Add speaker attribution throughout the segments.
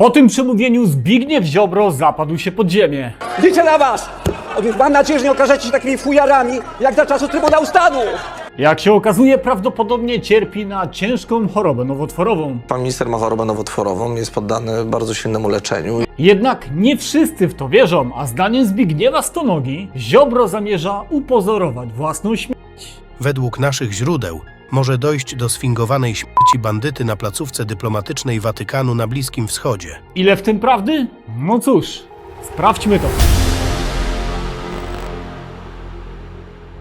Speaker 1: Po tym przemówieniu Zbigniew Ziobro zapadł się pod ziemię.
Speaker 2: Liczę na was! Mam nadzieję, że nie okażecie się takimi fujarami, jak za czasów Trybunału Stanu!
Speaker 1: Jak się okazuje, prawdopodobnie cierpi na ciężką chorobę nowotworową.
Speaker 3: Pan minister ma chorobę nowotworową, jest poddany bardzo silnemu leczeniu.
Speaker 1: Jednak nie wszyscy w to wierzą, a zdaniem Zbigniewa Stonogi Ziobro zamierza upozorować własną śmierć.
Speaker 4: Według naszych źródeł może dojść do sfingowanej śmierci bandyty na placówce dyplomatycznej Watykanu na Bliskim Wschodzie.
Speaker 1: Ile w tym prawdy? No cóż, sprawdźmy to.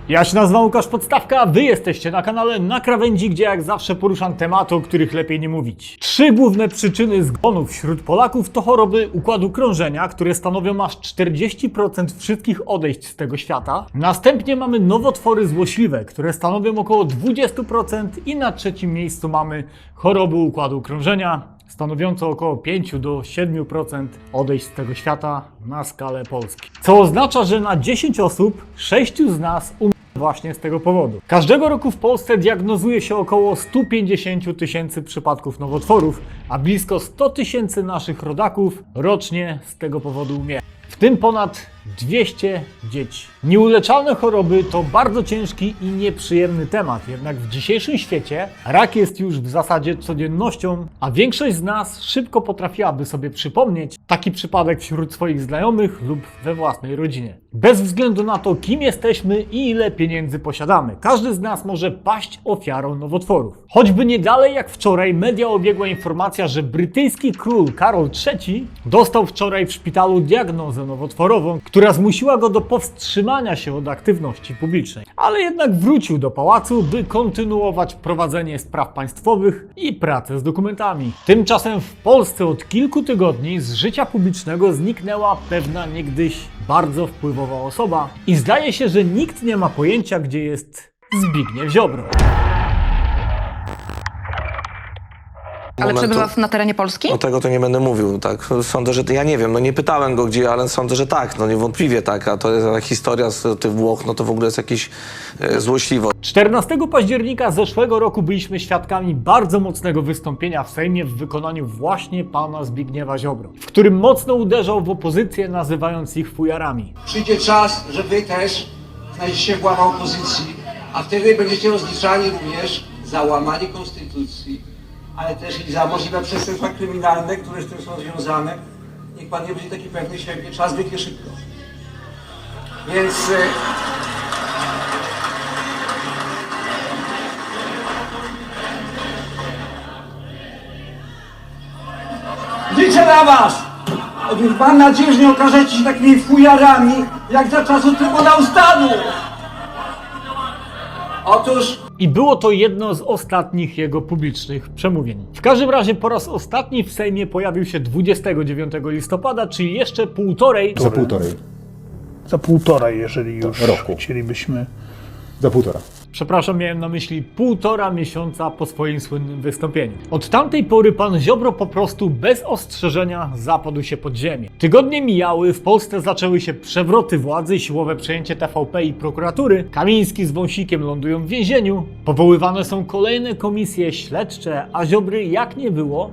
Speaker 1: Ja się nazywam Łukasz Podstawka, wy jesteście na kanale Na Krawędzi, gdzie jak zawsze poruszam tematy, o których lepiej nie mówić. Trzy główne przyczyny zgonów wśród Polaków to choroby układu krążenia, które stanowią aż 40% wszystkich odejść z tego świata. Następnie mamy nowotwory złośliwe, które stanowią około 20% i na trzecim miejscu mamy choroby układu krążenia, stanowiące około 5 do 7% odejść z tego świata na skalę Polski. Co oznacza, że na 10 osób 6 z nas umrze właśnie z tego powodu. Każdego roku w Polsce diagnozuje się około 150 tysięcy przypadków nowotworów, a blisko 100 tysięcy naszych rodaków rocznie z tego powodu umiera. W tym ponad 200 dzieci. Nieuleczalne choroby to bardzo ciężki i nieprzyjemny temat, jednak w dzisiejszym świecie rak jest już w zasadzie codziennością, a większość z nas szybko potrafiłaby sobie przypomnieć taki przypadek wśród swoich znajomych lub we własnej rodzinie. Bez względu na to, kim jesteśmy i ile pieniędzy posiadamy, każdy z nas może paść ofiarą nowotworów. Choćby nie dalej jak wczoraj media obiegła informacja, że brytyjski król Karol III dostał wczoraj w szpitalu diagnozę nowotworową, która zmusiła go do powstrzymania się od aktywności publicznej. Ale jednak wrócił do pałacu, by kontynuować prowadzenie spraw państwowych i pracę z dokumentami. Tymczasem w Polsce od kilku tygodni z życia publicznego zniknęła pewna niegdyś bardzo wpływowa osoba i zdaje się, że nikt nie ma pojęcia, gdzie jest Zbigniew Ziobro.
Speaker 5: Ale
Speaker 3: Momentu-
Speaker 5: przebywa na terenie Polski?
Speaker 3: O tego to nie będę mówił, tak. Sądzę, że ja nie wiem, no nie pytałem go gdzie, ale sądzę, że tak, no niewątpliwie tak, a to jest ta historia z tych Włoch, no to w ogóle jest jakieś e, złośliwo.
Speaker 1: 14 października zeszłego roku byliśmy świadkami bardzo mocnego wystąpienia w Sejmie w wykonaniu właśnie pana Zbigniewa Ziobro, w którym mocno uderzał w opozycję, nazywając ich fujarami.
Speaker 6: Przyjdzie czas, że wy też znajdziecie się w ława opozycji, a wtedy będziecie rozliczani również za łamanie konstytucji, ale też i za możliwe przestępstwa kryminalne, które z tym są związane. Niech pan nie będzie taki pewny siebie, czas biegnie szybko. Więc e, liczę na was! Otóż mam nadzieję, że nie okażecie się takimi fujarami, jak za czasów Trybunału Stanu! Otóż
Speaker 1: I było to jedno z ostatnich jego publicznych przemówień. W każdym razie po raz ostatni w Sejmie pojawił się 29 listopada, czyli jeszcze półtorej
Speaker 7: Za półtorej.
Speaker 8: Za półtorej, jeżeli już
Speaker 7: roku.
Speaker 8: chcielibyśmy.
Speaker 7: Za półtora.
Speaker 1: Przepraszam, miałem na myśli półtora miesiąca po swoim słynnym wystąpieniu. Od tamtej pory pan Ziobro po prostu bez ostrzeżenia zapadł się pod ziemię. Tygodnie mijały, w Polsce zaczęły się przewroty władzy, siłowe przejęcie TVP i prokuratury, Kamiński z Wąsikiem lądują w więzieniu, powoływane są kolejne komisje śledcze, a Ziobry jak nie było,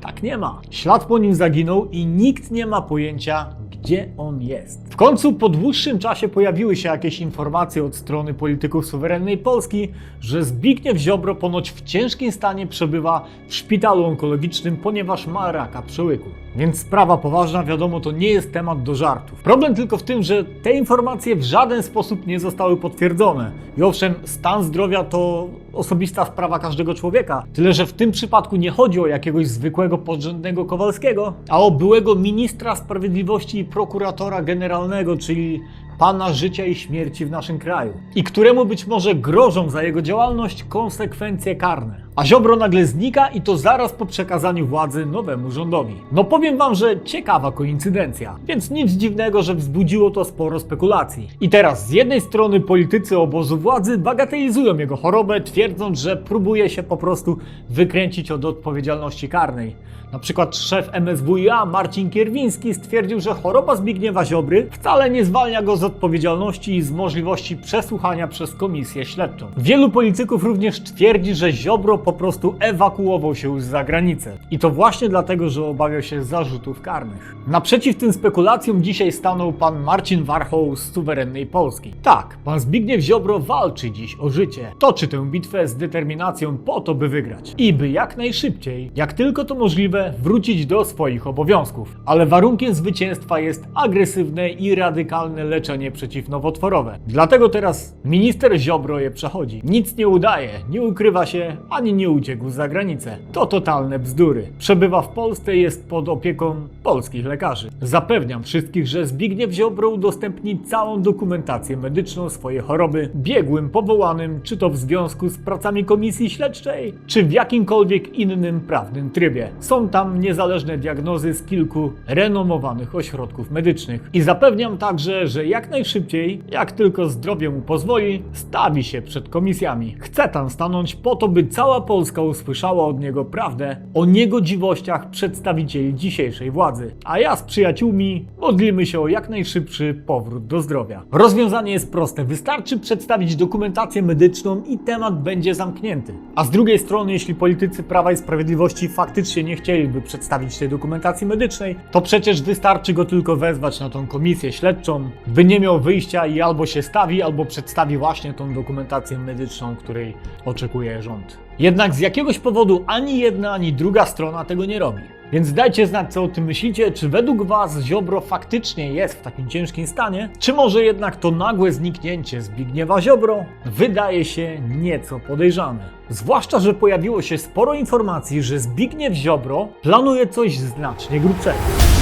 Speaker 1: tak nie ma. Ślad po nim zaginął i nikt nie ma pojęcia, gdzie on jest. W końcu po dłuższym czasie pojawiły się jakieś informacje od strony polityków suwerennej Polski, że Zbigniew Ziobro ponoć w ciężkim stanie przebywa w szpitalu onkologicznym, ponieważ ma raka przełyku. Więc sprawa poważna, wiadomo, to nie jest temat do żartów. Problem tylko w tym, że te informacje w żaden sposób nie zostały potwierdzone. I owszem, stan zdrowia to osobista sprawa każdego człowieka. Tyle, że w tym przypadku nie chodzi o jakiegoś zwykłego podrzędnego Kowalskiego, a o byłego ministra sprawiedliwości i prokuratora generalnego, czyli pana życia i śmierci w naszym kraju. I któremu być może grożą za jego działalność konsekwencje karne. A Ziobro nagle znika i to zaraz po przekazaniu władzy nowemu rządowi. No powiem wam, że ciekawa koincydencja, więc nic dziwnego, że wzbudziło to sporo spekulacji. I teraz z jednej strony politycy obozu władzy bagatelizują jego chorobę, twierdząc, że próbuje się po prostu wykręcić od odpowiedzialności karnej. Na przykład szef MSWiA Marcin Kierwiński stwierdził, że choroba Zbigniewa Ziobry wcale nie zwalnia go z odpowiedzialności i z możliwości przesłuchania przez komisję śledczą. Wielu polityków również twierdzi, że Ziobro po prostu ewakuował się już za granicę. I to właśnie dlatego, że obawiał się zarzutów karnych. Naprzeciw tym spekulacjom dzisiaj stanął pan Marcin Warchoł z suwerennej Polski. Tak, pan Zbigniew Ziobro walczy dziś o życie. Toczy tę bitwę z determinacją po to, by wygrać. I by jak najszybciej, jak tylko to możliwe, wrócić do swoich obowiązków. Ale warunkiem zwycięstwa jest agresywne i radykalne leczenie przeciwnowotworowe. Dlatego teraz minister Ziobro je przechodzi. Nic nie udaje, nie ukrywa się, ani nie uciekł za granicę. To totalne bzdury. Przebywa w Polsce i jest pod opieką polskich lekarzy. Zapewniam wszystkich, że Zbigniew Ziobro udostępni całą dokumentację medyczną swojej choroby biegłym powołanym, czy to w związku z pracami komisji śledczej, czy w jakimkolwiek innym prawnym trybie. Są tam niezależne diagnozy z kilku renomowanych ośrodków medycznych. I zapewniam także, że jak najszybciej, jak tylko zdrowie mu pozwoli, stawi się przed komisjami. Chce tam stanąć po to, by cała Polska usłyszała od niego prawdę o niegodziwościach przedstawicieli dzisiejszej władzy. A ja z przyjaciółmi modlimy się o jak najszybszy powrót do zdrowia. Rozwiązanie jest proste. Wystarczy przedstawić dokumentację medyczną i temat będzie zamknięty. A z drugiej strony, jeśli politycy Prawa i Sprawiedliwości faktycznie nie chcieliby przedstawić tej dokumentacji medycznej, to przecież wystarczy go tylko wezwać na tą komisję śledczą, by nie miał wyjścia i albo się stawi, albo przedstawi właśnie tą dokumentację medyczną, której oczekuje rząd. Jednak z jakiegoś powodu ani jedna, ani druga strona tego nie robi. Więc dajcie znać, co o tym myślicie. Czy według Was Ziobro faktycznie jest w takim ciężkim stanie? Czy może jednak to nagłe zniknięcie Zbigniewa Ziobro wydaje się nieco podejrzane? Zwłaszcza, że pojawiło się sporo informacji, że Zbigniew Ziobro planuje coś znacznie grubszego.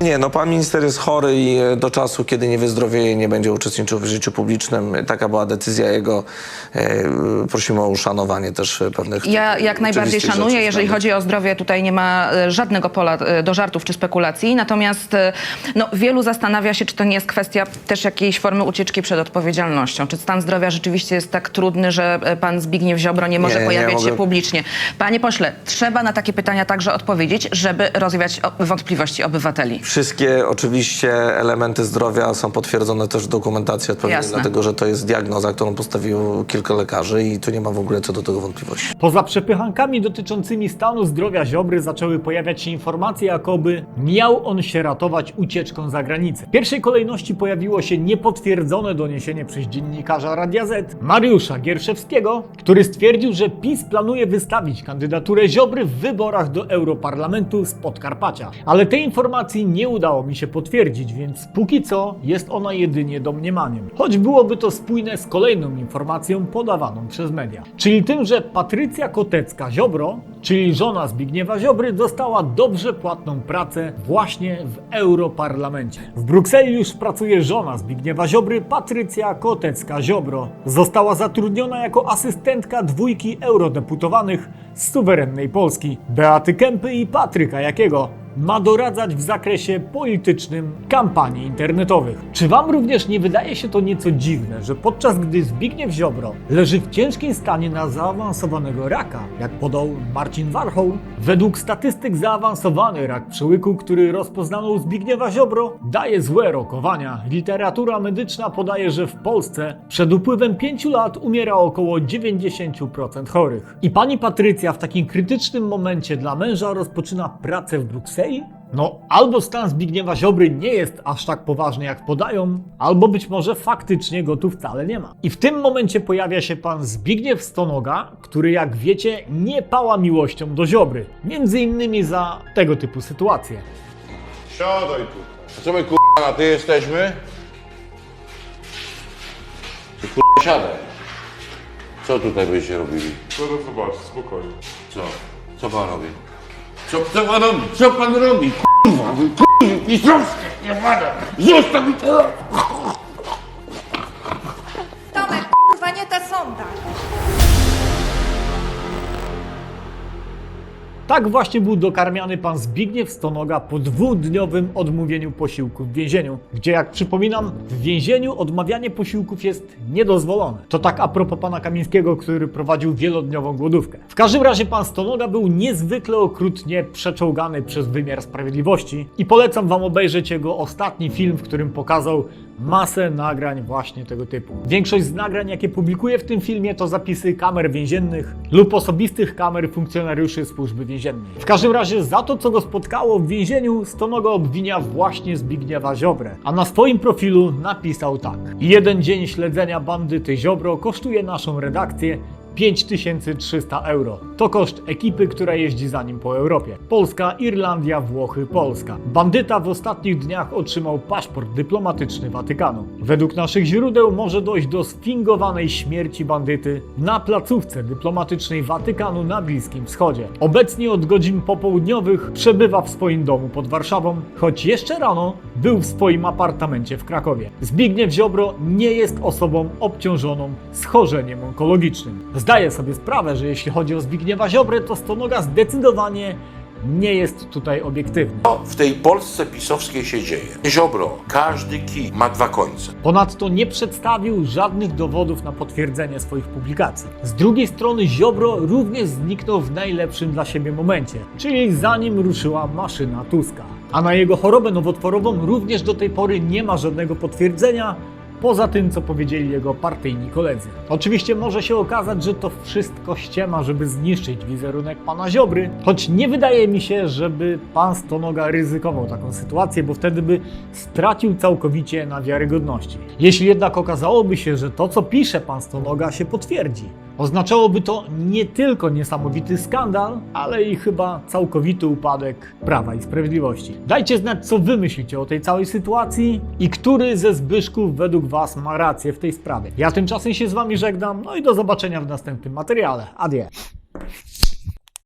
Speaker 3: Nie, no pan minister jest chory i e, do czasu, kiedy nie wyzdrowieje, nie będzie uczestniczył w życiu publicznym. Taka była decyzja jego. E, prosimy o uszanowanie też e, pewnych
Speaker 5: Ja jak najbardziej szanuję.
Speaker 3: rzeczy
Speaker 5: Jeżeli chodzi o zdrowie, tutaj nie ma żadnego pola do żartów czy spekulacji. Natomiast no, wielu zastanawia się, czy to nie jest kwestia też jakiejś formy ucieczki przed odpowiedzialnością. Czy stan zdrowia rzeczywiście jest tak trudny, że pan Zbigniew Ziobro nie może
Speaker 3: Nie, nie
Speaker 5: pojawiać się
Speaker 3: mogę-
Speaker 5: publicznie. Panie pośle, trzeba na takie pytania także odpowiedzieć, żeby rozwiać wątpliwości obywateli.
Speaker 3: Wszystkie oczywiście elementy zdrowia są potwierdzone też w dokumentacji odpowiedniej,
Speaker 5: Jasne.
Speaker 3: dlatego że to jest diagnoza, którą postawiło kilka lekarzy i tu nie ma w ogóle co do tego wątpliwości.
Speaker 1: Poza przepychankami dotyczącymi stanu zdrowia Ziobry zaczęły pojawiać się informacje, jakoby miał on się ratować ucieczką za granicę. W pierwszej kolejności pojawiło się niepotwierdzone doniesienie przez dziennikarza Radia Z Mariusza Gierszewskiego, który stwierdził, że PiS planuje wystawić kandydaturę Ziobry w wyborach do Europarlamentu z Podkarpacia. Ale tej informacji nie udało mi się potwierdzić, więc póki co jest ona jedynie domniemaniem. Choć byłoby to spójne z kolejną informacją podawaną przez media. Czyli tym, że Patrycja Kotecka-Ziobro, czyli żona Zbigniewa Ziobry, dostała dobrze płatną pracę właśnie w Europarlamencie. W Brukseli już pracuje żona Zbigniewa Ziobry, Patrycja Kotecka-Ziobro. Została zatrudniona jako asystentka dwójki eurodeputowanych z suwerennej Polski, Beaty Kępy i Patryka Jakiego ma doradzać w zakresie politycznym kampanii internetowych. Czy Wam również nie wydaje się to nieco dziwne, że podczas gdy Zbigniew Ziobro leży w ciężkim stanie na zaawansowanego raka, jak podał Marcin Warchoł, według statystyk zaawansowany rak przyłyku, który rozpoznano u Zbigniewa Ziobro, daje złe rokowania. Literatura medyczna podaje, że w Polsce przed upływem 5 lat umiera około 90% chorych. I pani Patrycja w takim krytycznym momencie dla męża rozpoczyna pracę w Brukseli? No, albo stan Zbigniewa Ziobry nie jest aż tak poważny, jak podają, albo być może faktycznie go tu wcale nie ma. I w tym momencie pojawia się pan Zbigniew Stonoga, który, jak wiecie, nie pała miłością do Ziobry. Między innymi za tego typu sytuacje.
Speaker 7: Siadaj tu. A co my kurwa na ty jesteśmy? Ty kurwa siadaj. Co tutaj byście robili?
Speaker 9: Zaraz zobacz, spokojnie.
Speaker 7: Co? Co pan robi? Co, co pan robi? Co pan robi? Kurwa, wy i troszkę nie. Zostaw mi to!
Speaker 1: Tak właśnie był dokarmiany pan Zbigniew Stonoga po dwudniowym odmówieniu posiłku w więzieniu, gdzie jak przypominam, w więzieniu odmawianie posiłków jest niedozwolone. To tak a propos pana Kamińskiego, który prowadził wielodniową głodówkę. W każdym razie pan Stonoga był niezwykle okrutnie przeczołgany przez wymiar sprawiedliwości i polecam wam obejrzeć jego ostatni film, w którym pokazał masę nagrań właśnie tego typu. Większość z nagrań, jakie publikuję w tym filmie, to zapisy kamer więziennych lub osobistych kamer funkcjonariuszy służby więziennej. W każdym razie za to, co go spotkało w więzieniu, Stonoga obwinia właśnie Zbigniewa Ziobrę, a na swoim profilu napisał tak. Jeden dzień śledzenia bandyty Ziobro kosztuje naszą redakcję 5300 euro. To koszt ekipy, która jeździ za nim po Europie. Polska, Irlandia, Włochy, Polska. Bandyta w ostatnich dniach otrzymał paszport dyplomatyczny Watykanu. Według naszych źródeł może dojść do sfingowanej śmierci bandyty na placówce dyplomatycznej Watykanu na Bliskim Wschodzie. Obecnie od godzin popołudniowych przebywa w swoim domu pod Warszawą, choć jeszcze rano był w swoim apartamencie w Krakowie. Zbigniew Ziobro nie jest osobą obciążoną schorzeniem onkologicznym. Zdaję sobie sprawę, że jeśli chodzi o Zbigniewa Ziobrę, to Stonoga zdecydowanie nie jest tutaj obiektywny.
Speaker 7: Co w tej Polsce pisowskiej się dzieje? Ziobro, każdy kij ma dwa końce.
Speaker 1: Ponadto nie przedstawił żadnych dowodów na potwierdzenie swoich publikacji. Z drugiej strony Ziobro również zniknął w najlepszym dla siebie momencie, czyli zanim ruszyła maszyna Tuska. A na jego chorobę nowotworową również do tej pory nie ma żadnego potwierdzenia, poza tym, co powiedzieli jego partyjni koledzy. Oczywiście może się okazać, że to wszystko ściema, żeby zniszczyć wizerunek pana Ziobry, choć nie wydaje mi się, żeby pan Stonoga ryzykował taką sytuację, bo wtedy by stracił całkowicie na wiarygodności. Jeśli jednak okazałoby się, że to, co pisze pan Stonoga, się potwierdzi, oznaczałoby to nie tylko niesamowity skandal, ale i chyba całkowity upadek Prawa i Sprawiedliwości. Dajcie znać, co wy myślicie o tej całej sytuacji i który ze Zbyszków według was ma rację w tej sprawie. Ja tymczasem się z wami żegnam, no i do zobaczenia w następnym materiale. Adieu.